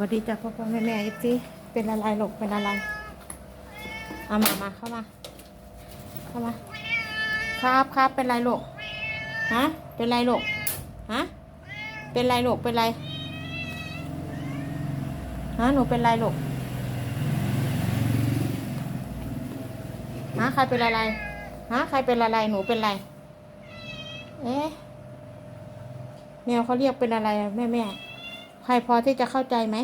วัสดีจ้ะพ่อพ่อแม่แม่เอฟซีเป็นอะไรหลกเป็นอะไรเอามามาเข้ามา เข้ามา ครับครับเป็นไรลูกฮะเป็นไรลูกฮะเป็นไรลูกเป็นไรฮะหนูเป็นไรลูกฮะใครเป็นอะไรฮะใครเป็นอะไรหนูเป็นไรเอ๊ะแมวเขาเรียกเป็นอะไรแม่แม่ ใครพอที่จะเข้าใจไหม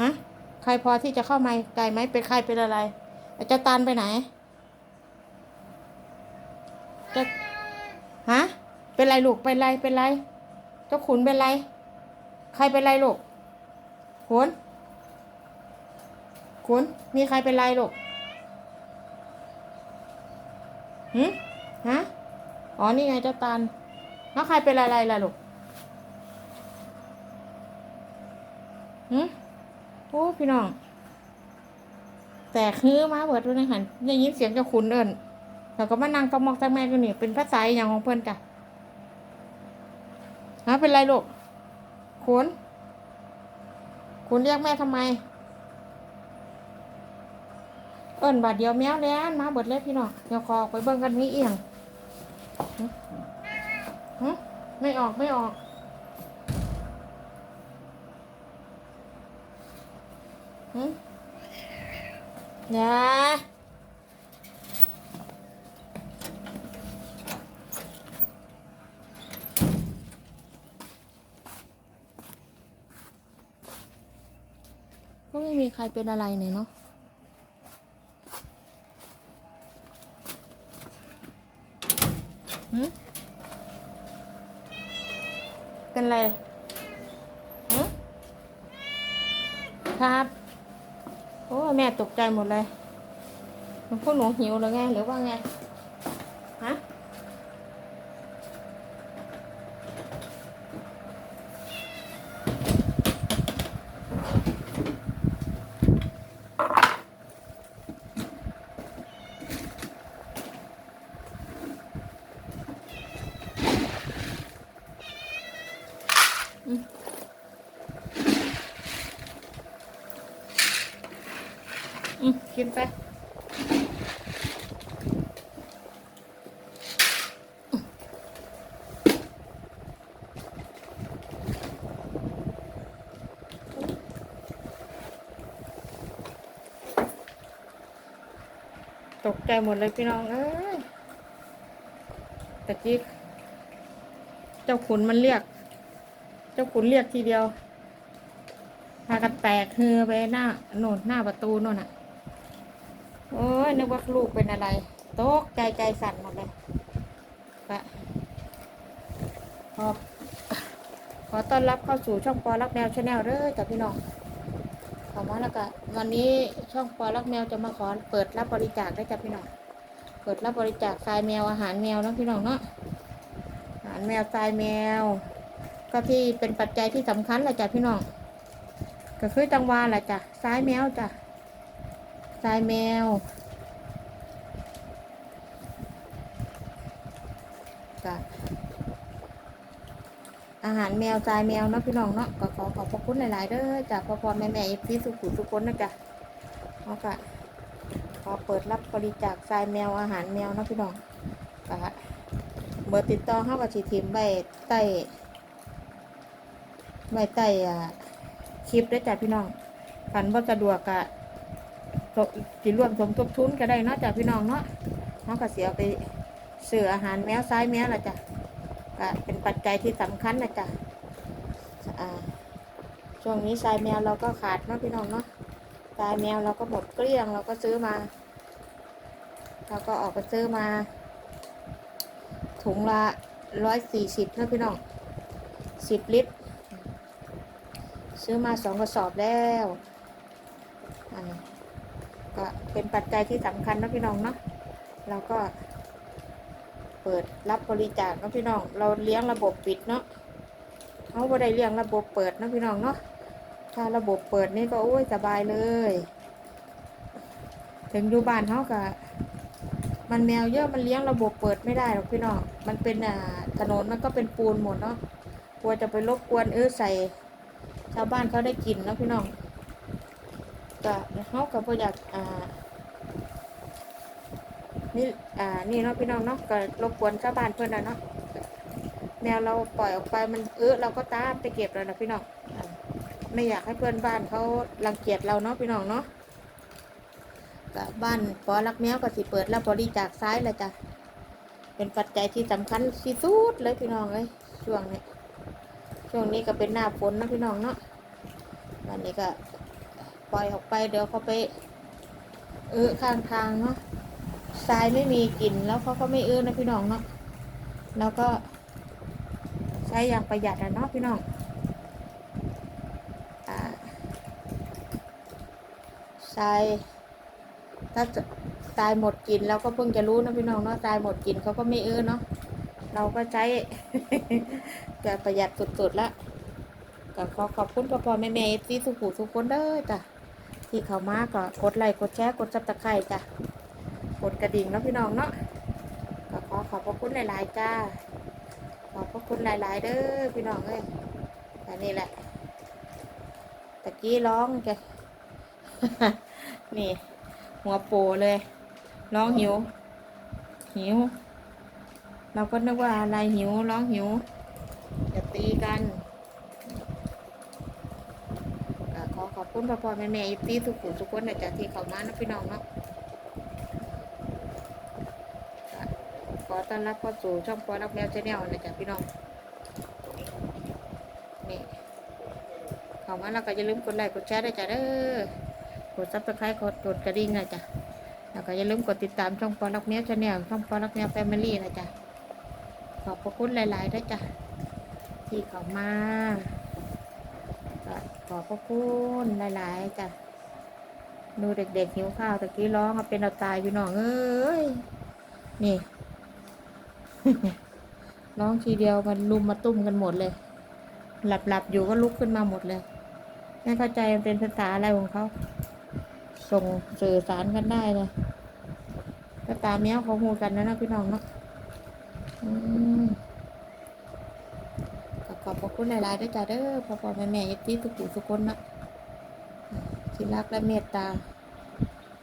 ฮะใครพอที่จะเข้ามาใจไหมเป็นใครเป็นอะไรอาจจะตันไปไหนจะฮะเป็นไรลูกเป็นไรเป็นไร เจ้าขุนเป็นไร ใครเป็นไรลูกขุนขุนมีใครเป็นไรลูกหืมฮะอ๋อนี่ไงเจ้าตัน แล้วใครเป็นอะไรล่ะลูกหืมโอ้พี่น้อง แต่คือมาเบิดด้วยนะหันได้ยินเสียงเจ้าขุนเอินแล้วก็มานั่งตะมอกตะแม่กันนี่เป็นภาษาอย่างของเพื่อนจ้ะฮะเป็นไรลูกขุนขุนเรียกแม่ทำไม เอินบาดเดียวแมวแล้วมาเบิดเลยพี่น้องเดี๋ยวขอออกไปเบิ่งกันมีเอียง ฮะไม่ออกไม่ออก หึอย่าก็ไม่มีใครเป็นอะไรเนี่ยเนาะ เป็นไรครับ โอ้แม่ตกใจหมดเลยพวกหนูหิวหรือไง หรือว่าไง กินไปตกใจหมดเลยพี่น้อง เอ้ยตะกี้เจ้าขุนมันเรียก เจ้าขุนเรียกทีเดียว พากันแตกฮือไปหน้า โน่นหน้าประตูโน่นอะ โอ้ยนึกว่าลูกเป็นอะไรตกใจใจสั่นหมดเลยก็ขอขอต้อนรับเข้าสู่ช่องปอรักแมวชาแนลเด้อจ้ะพี่น้องขอมาแล้วก็วันนี้ช่องปอรักแมวจะมาขอเปิดรับบริจาคได้จ้ะพี่น้องเปิดรับบริจาคทรายแมวอาหารแมวนะพี่น้องเนาะอาหารแมวทรายแมว ก็ที่เป็นปัจจัยที่สำคัญแหละจ้ะพี่น้องก็คือจังหวาแหละจ้ะซ้ายแมวจ้ะ ซ้ายแมวจ้ะอาหารแมวทรายแมวเนาะพี่น้องเนาะก็ขอขอบพระคุณหลาย ๆ เด้อจ้ะพ่อพ่อแม่แม่เอฟซีสุขุทุกคนนะจ้ะเอาก็ขอเปิดรับบริจาคทรายแมวอาหารแมวเนาะพี่น้องก็เบอร์ติดต่อเข้ากับทีทีมใบใต้ใบใต้อ่คลิปได้จ้ะพี่น้องฝันว่าสะดวกกะ จิรวมสมทบทุนก็ได้เนาะจ้ะพี่น้องเนาะน้องก็เสียไปซื้ออาหารแมวซ้ายแมวละจ้ะก็เป็นปัจจัยที่สำคัญนะจ้ะช่วงนี้ทรายแมวเราก็ขาดเนาะพี่น้องเนาะทรายแมวเราก็หมดเกลี้ยงเราก็ซื้อมา เราก็ออกไปซื้อมา ถุงละร้อยสี่สิบนาะพี่น้องสิบลิตร ซื้อมาสองกระสอบแล้ว ก็เป็นปัจจัยที่สำคัญนะพี่น้องเนาะเราก็ เปิดรับบริจาคนะพี่น้อง เราเลี้ยงระบบปิดเนาะเขาไม่ได้เลี้ยงระบบเปิดนะพี่น้องเนาะถ้าระบบเปิดนี่ก็โอ้ยสบายเลย ถึงอยู่บ้านเขาก็มันแมวเยอะมันเลี้ยงระบบเปิดไม่ได้หรอกพี่น้อง มันเป็นอ่าถนนมันก็เป็นปูนหมดเนาะกลัวจะไปรบกวนเออใส่ชาวบ้านเขาได้กินเนาะพี่น้อง ก็เขาก็บ่อยากอ่านี่อ่านี่เนาะพี่น้องเนาะก็รบกวนชาวบ้านเพื่อนนะเนาะแมวเราปล่อยออกไปมันเออเราก็ตามไปเก็บเลยนะพี่น้องไม่อยากให้เพื่อนบ้านเขารังเกียจเราเนาะพี่น้องเนาะก็บ้านปอรักแมวก็สิเปิดรับบริจาคซ้ายเลยจ้ะเป็นปัจจัยที่สำคัญที่สุดเลยพี่น้องเลยช่วงนี้ช่วงนี้ก็เป็นหน้าฝนนะพี่น้องเนาะวันนี้ก็ ปล่อยออกไป เดี๋ยวเขาไปเออข้างทางเนาะทรายไม่มีกลิ่นแล้วเขาก็ไม่เอื้อนะพี่น้องเนาะแล้วก็ ใช้อย่างประหยัดอะเนาะพี่น้องทรายถ้าทรายหมดกลิ่นเราก็เพิ่งจะรู้นะพี่น้องเนาะทรายหมดกลิ่นเขาก็ไม่เอื้อเนาะเราก็ใช้แต่ประหยัดสุดๆละก็ขอขอบคุณพ่อพ่อแม่แม่ที่สุขุทุกคนเด้อจ้ะ ที่เขามาก็กดไลค์กดแชร์กดซับสไครต์จ้ะกดกระดิ่งเนาะพี่น้องเนาะก็ขอขอบพระคุณหลาย ๆ จ้า ขอบพระคุณหลาย ๆ เด้อพี่น้องเอ้ยแต่นี่แหละตะกี้ร้องแกนี่ หัวโปเลยร้องหิว หิว เราก็นึกว่าอะไรหิวร้องหิวอย่าตีกันก็ ขอบคุณพ่อพ่อแม่แม่ๆที่ทุกคนทุกคนนะจ๊ะที่เข้ามานะพี่น้องเนาะขอต้อนรับเข้าสู่ช่องปอรักแมวชาแนลนะจ๊ะพี่น้องนี่เข้ามาแล้วก็อย่าลืมกดไลค์กดแชร์ด้วยจ้ะเด้อกดซับสไครต์กดกดกระดิ่งนะจ๊ะแล้วก็อย่าลืมกดติดตามช่องปอรักแมวชาแนลช่องปอรักแมวแฟมิลี่นะจ๊ะขอบพระคุณหลายๆด้วยจ้ะที่เข้ามา ก็ขอบพระคุณหลายๆจ้ะดูเด็กๆหิวข้าวตะกี้ร้องเอาเป็นเอาตายพี่น้องเอ้ยนี่ร้องทีเดียวมันลุมมาตุ้มกันหมดเลย หลับๆอยู่ก็ลุกขึ้นมาหมดเลยไม่เข้าใจมันเป็นภาษาอะไรของเขาส่งสื่อสารกันได้เลยก็ตามเนี้ยเขาหูกันนะนะพี่น้องเนาะอืมก็ขอบพระ คุณหลายๆด้วยจ้าเด้อพ่อพ่อแม่แม่ยักที่ทุกผู้ทุกคนนะที่รักและเมตตา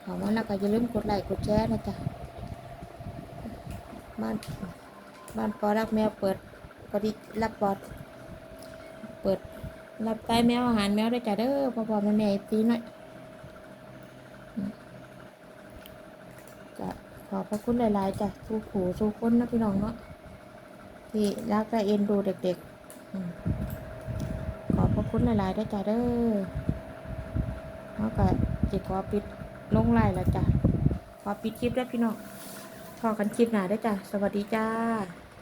ขอมาแล้วก็อย่าลืมกดไลค์กดแชร์นะจ๊ะบ้านบ้านปอรักแมวเปิดปฏิรับปอดเปิดรับใต้แมวอาหารแมวด้วยจ้ะเด้อพ่อพ่อแม่แม่ตีหน่อยอืมก็ขอบพระคุณหลายๆจ้ะสู้ขู่สู้คนนะพี่น้องเนาะที่รักและเอ็นดูเด็ก ๆ ขอบพระคุณหลายๆด้วยจ้ะเด้อเขาก็จิตขอปิดลงไล่แล้วจ้ะขอปิดคลิปแล้วพี่น้องพอกันคลิปหน้าได้จ้ะ สวัสดีจ้า